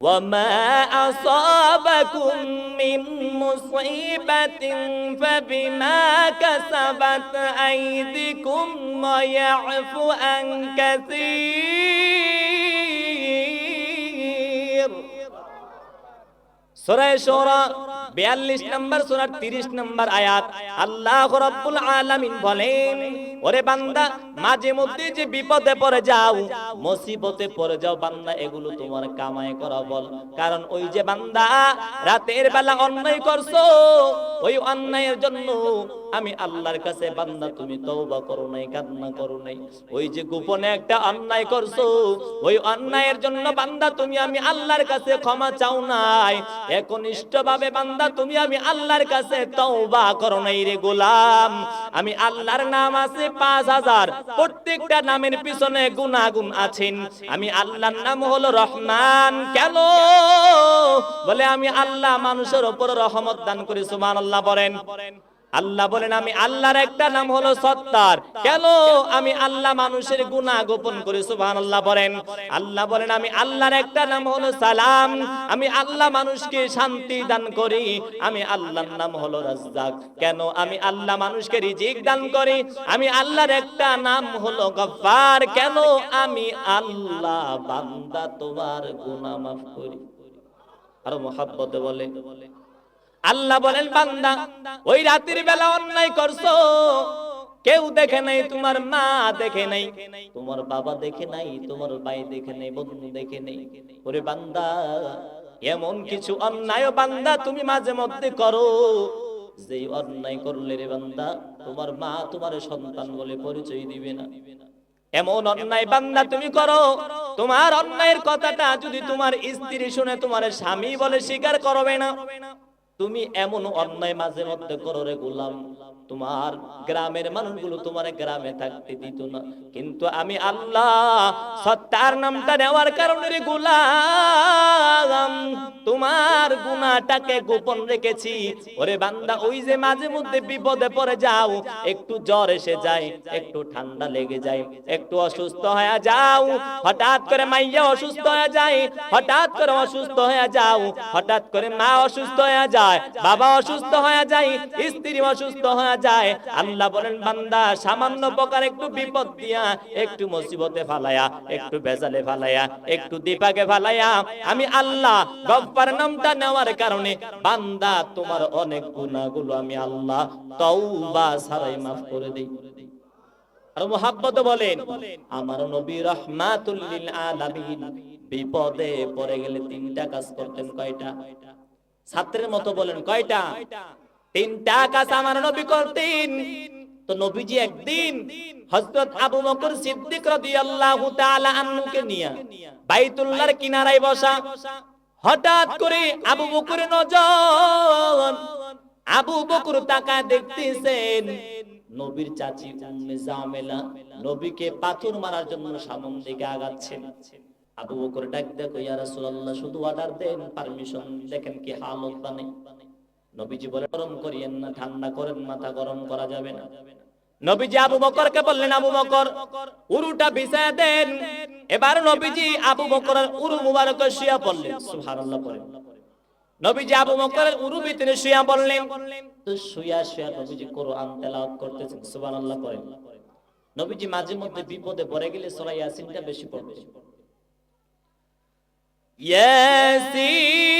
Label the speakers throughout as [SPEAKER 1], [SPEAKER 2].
[SPEAKER 1] وما أصابكم من مصيبة فبما كسبت أيديكم ويعفو عن كثير সূরা শুরা 42 নম্বর সূরা 30 নম্বর আয়াত আল্লাহ রাব্বুল আলামিন বলেন ওরে বান্দা, মাঝে মধ্যে যে বিপদে পড়ে যাও, মুসিবতে পড়ে যাও, বান্দা, এগুলো তোমার কামাই করা বল। কারণ ওই যে বান্দা, রাতের বেলা অন্যায় করছ, ওই অন্যায়ের জন্য আমি আল্লাহর কাছে, বান্দা, তুমি তওবা করো নাই, কান্না করো নাই। ওই যে গোপনে একটা অন্যায় করছ, ওই অন্যায়ের জন্য বান্দা, তুমি আমি আল্লাহর কাছে ক্ষমা চাও নাই। একনিষ্ঠ ভাবে বান্দা, তুমি আমি আল্লাহর কাছে তওবা করো নাই রে গোলাম। আমি আল্লাহর নাম আছে পাঁচ হাজার। প্রত্যেকটা নামের পিছনে গুনাগুন আছেন। আমি আল্লাহর নাম হলো রহমান। কেন? বলে আমি আল্লাহ মানুষের উপর রহমত দান করি, সুবহানাল্লাহ বলেন। আল্লাহ বলেন, আমি আল্লাহর একটা নাম হলো সত্তার। কেন? আমি আল্লাহ মানুষের গুনাহ গোপন করি, সুবহানাল্লাহ বলেন। আল্লাহ বলেন, আমি আল্লাহর একটা নাম হলো সালাম। আমি আল্লাহ মানুষকে শান্তি দান করি। আমি আল্লাহর নাম হলো রাজ্জাক। কেন? আমি আল্লাহ মানুষকে রিজিক দান করি। আমি আল্লাহর একটা নাম হলো গফফার। কেন? আমি আল্লাহ বান্দা তোমার গুনাহ মাফ করি। আর মোহাব্বতে বলে। আল্লাহ বলেন, বান্দা, ওই রাতের বেলা অন্যায় করছ। কেউ দেখে নাই, তোমার মা দেখে নাই, তোমার বাবা দেখে নাই, তোমার ভাই দেখে নাই, বন্ধু দেখে নাই। ওরে বান্দা, এমন কিছু অন্যায় বান্দা তুমি মাঝে মধ্যে করো। যে অন্যায় করলে রে বান্দা, তোমার মা তোমার সন্তান বলে পরিচয় দিবে না। এমন অন্যায় বান্দা তুমি করো, তোমার অন্যায়ের কথাটা যদি তোমার স্ত্রী শুনে তোমার স্বামী বলে স্বীকার করবে না তুমি এমন অন্যায় মাঝে মধ্যে করো রে গোলাম। তোমার গ্রামের মানুষগুলো তোমার গ্রামে থাকতে দিত না। কিন্তু আমি আল্লাহ সত্তার নামটা নেওয়ার কারণে রে গোলাম, তোমার গুনাহটাকে গোপন রেখেছি। ওরে বান্দা, ওই যে মাঝে মধ্যে বিপদে পড়ে যাও, একটু জ্বর এসে যায়, একটু ঠান্ডা লেগে যায়, একটু অসুস্থ হয়ে যাও, হঠাৎ করে মাইয়া অসুস্থ হয়ে যায়, হঠাৎ করে অসুস্থ হয়ে যাও, হঠাৎ করে মা অসুস্থ হয়ে যায়, বাবা অসুস্থ হয়ে যায়, স্ত্রী অসুস্থ হয়ে যায়। আল্লাহ বলেন, বান্দা, সামান্য প্রকার একটু বিপদ দিয়া, একটু মুসিবতে ফালায়া, একটু বেজালে ফালায়া, একটু দীপাকে ফালায়া। আমি আল্লাহ গব্বার নামটা নেওয়ার কারণে, বান্দা, তোমার অনেক গুনাহগুলো আমি আল্লাহ তওবা ছাড়াই মাফ করে দেই। আর মোহাব্বত বলেন, আমার নবী রহমাতুল লিল আলামিন, বিপদে পড়ে গেলে তিনটা কাজ করতেন কয়টা? ছাত্রের মতো বলেন, কয়টা? তিনটা আমার নবী করতেন। তো নবীজি একদিন হযরত আবু বকর সিদ্দিক রাদিয়াল্লাহু তাআলা আনহুকে বাইতুল্লাহর কিনারায় বসা হঠাৎ করে আবু বকরের নজর আবু বকর তাকায় দেখতেছেন নবীর চাচি উম্মে জামেলা নবীকে পাথর মারার জন্য সামন দিকে আগাচ্ছেন। আবু বকর ডাক দেখো, ইয়া রাসূলুল্লাহ, শুধু অর্ডার দেন পারমিশন দেখেন কি হালত বানে নবীজি বলে গরম করিয়েন না ঠান্ডা করেন মাথা গরম করা যাবে না। নবীজি আবু বকর কে বললেন আবু বকর উরুটা বিছায় দেন। এবার নবীজি আবু বকরের উরু মুবারক শিয়া পড়লেন। সুবহানাল্লাহ পড়েন। নবীজি আবু বকরের উরু ভিতরে শিয়া পড়লেন। তো শুয়া শুয়া নবীজি কোরআন তেলাওয়াত করতেছেন সুবহানাল্লাহ পড়েন। নবীজি মাঝে মধ্যে বিপদে পড়ে গেলে সূরা ইয়াসিনটা বেশি পড়বেন ইয়াসিন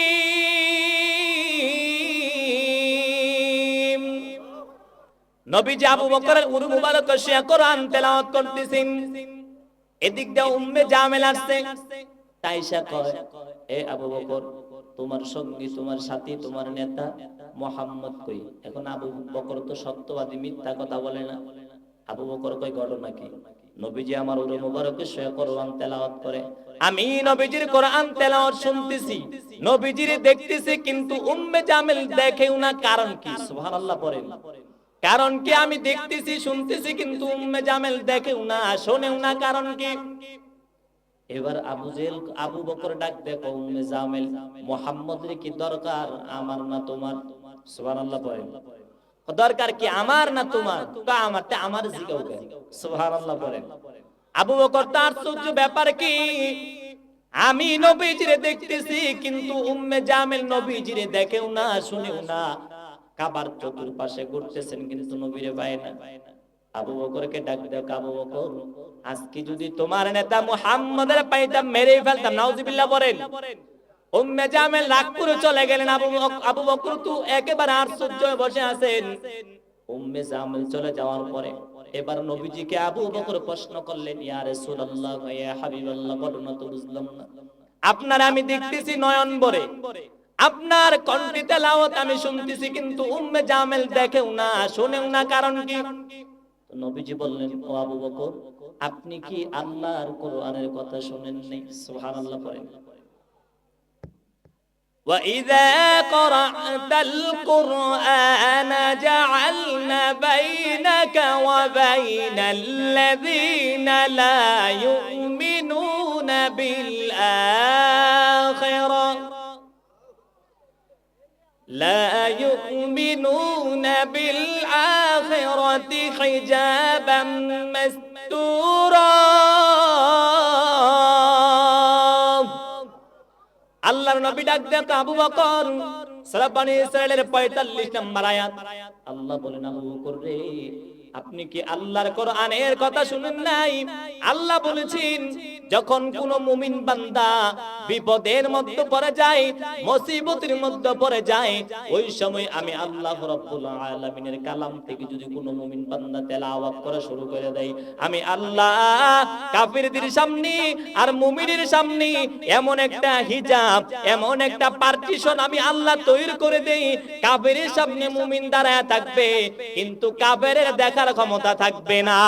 [SPEAKER 1] নবীজি আবু বকরের উরু মুবারক শিয়া কোরআন তেলাওয়াত করতেছেন। এদিক দিয়ে উম্মে জামেল আসছে। তাইসা কয়, এ আবু বকর, তোমার সঙ্গী, তোমার সাথী, তোমার নেতা মোহাম্মদ কই? এখন আবু বকর তো সত্যবাদী, মিথ্যা কথা বলে না। আবু বকর কই ঘটনা কি? নবীজি আমার উরে মুবারকে শুয়ে কোরআন তেলাওয়াত করে। আমি নবীজির কোরআন তেলাওয়াত শুনতেছি। নবীজির দেখতেছি, কিন্তু উম্মে জামেল দেখেও না কারণ কি? সুবহানাল্লাহ পড়েন। কারণ কি আমি দেখতেছি, শুনতেছি, কিন্তু উম্মে জামেল দেখেও না, শোনেও না কারণ কি? এবার আবু জেল, আবু বকর ডাক, দেখো উম্মে জামেল, মোহাম্মদের কি দরকার? আমার না তোমার? সুবহানাল্লাহ পড়েন দরকার কি আমার না তোমার? কা আমার তে আমার জিগাও কেন? সুবহানাল্লাহ বলেন। আবু বকর, তার সহ্য ব্যাপার কি? আমি নবীজিরে দেখতেছি, কিন্তু উম্মে জামেল নবীজিরে দেখেও না, শুনেও না। কাবার চতুর্পাশে ঘুরতেছেন কিন্তু নবীরে পায় না। আবু বকরকে ডাক দেও আবু বকর, আজকে যদি তোমার নেতা মুহাম্মাদের পাইতাম মেরে ফেলতাম, নাউজুবিল্লাহ বলেন। উম্মে চলে গেলেন আবু আবু বকর তো একেবারে বসে আছেন। উম্মে চলে যাওয়ার পরে এবার নবীজিকে আবু বকর প্রশ্ন করলেন, ইয়া রাসূলুল্লাহ, ইয়া হাবিবাল্লাহ ঘটনা তো বুঝলাম না। আপনার আমি দেখতেছি নয়ন বরে। আপনার কণ্ঠে তেলাওয়াত আমি শুনতেছি কিন্তু উম্মে জামেল দেখেও না শুনেও না কারণ কি তো নবীজি বললেন ও আবু বকর আপনি কি আল্লাহর কোরআনের কথা শুনেন নাই সুবহানাল্লাহ পড়েন وإذا قرأت القرآن جعلنا بينك وبين الذين لا يؤمنون بالآخرة لا يؤمنون بالآخرة حجابا مستورا আল্লাহর নবী ডাক দেন আবু বকর সূরা বনি ইসরাইলের 45 নম্বর আয়াত আল্লাহ বলেন আবু বকর রে আপনি কি আল্লাহর কোরআনের কথা শুনেন নাই আল্লাহ বলেছেন যখন কোন মুমিন বান্দা বিপদের মধ্যে পড়ে যায় মুসিবতের মধ্যে পড়ে যায় ওই সময় আমি আল্লাহ রাব্বুল আলামিনের কালাম থেকে যদি কোন মুমিন বান্দা তেলাওয়াত করা শুরু করে দেয় আমি আল্লাহ কাফিরদের সামনে আর মুমিনের সামনে এমন একটা হিজাব, এমন একটা পার্টিশন আমি আল্লাহ তৈরি করে দেই কাফেরের সামনে মুমিন দাঁড়ায় থাকবে, কিন্তু কাফেরের দেখার ক্ষমতা থাকবে না।